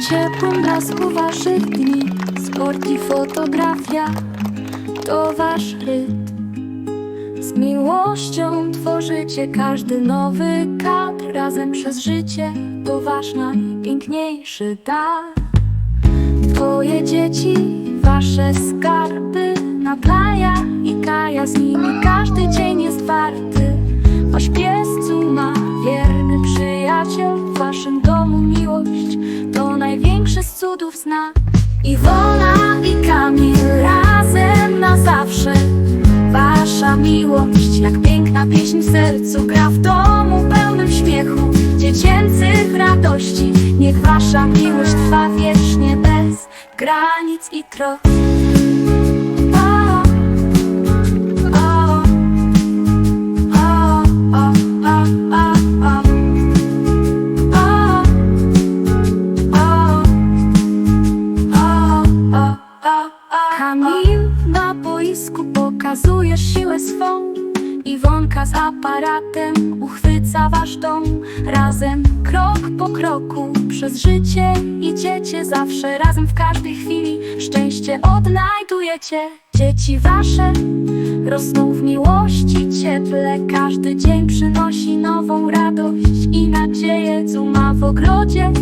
ciepłym blasku waszych dni. Sport i fotografia to wasz rytm. Z miłością tworzycie każdy nowy kadr. Razem przez życie to wasz najpiękniejszy dar. Twoje dzieci, wasze skarby Natalia i Kaja, cudów zna. Iwona i Kamil razem na zawsze. Wasza miłość jak piękna pieśń w sercu Gra w domu pełnym śmiechu, dziecięcych radości Niech wasza miłość trwa wiecznie bez granic i tro Kamil na boisku pokazuje siłę swą Iwonka z aparatem uchwyca wasz dom. Razem krok po kroku przez życie idziecie Zawsze razem w każdej chwili. Szczęście odnajdujecie Dzieci wasze rosną w miłości cieple. Każdy dzień przynosi nową radość i nadzieję Zuma w ogrodzie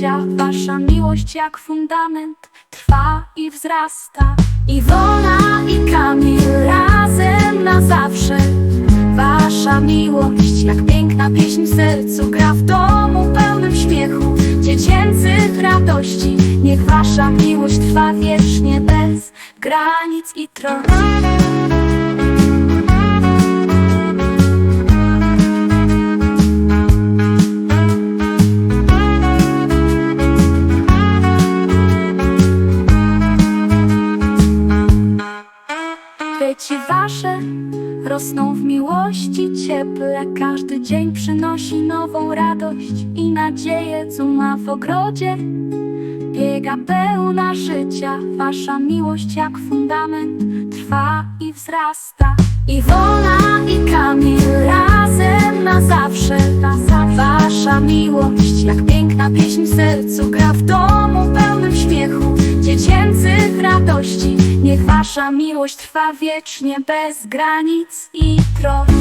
życia, wasza miłość jak fundament trwa i wzrasta. Iwona i Kamil razem na zawsze. Wasza miłość jak piękna pieśń w sercu gra w domu pełnym śmiechu, dziecięcych radości. Niech wasza miłość trwa wiecznie bez granic i tron. Dzieci wasze rosną w miłości cieple. Każdy dzień przynosi nową radość i nadzieję Zuma w ogrodzie. Biega pełna życia Wasza miłość jak fundament trwa i wzrasta. Iwona i Kamil razem na zawsze. Wasza miłość jak piękna pieśń w sercu Gra w domu pełnym śmiechu, dziecięcych radości. Niech wasza miłość trwa wiecznie bez granic i trosk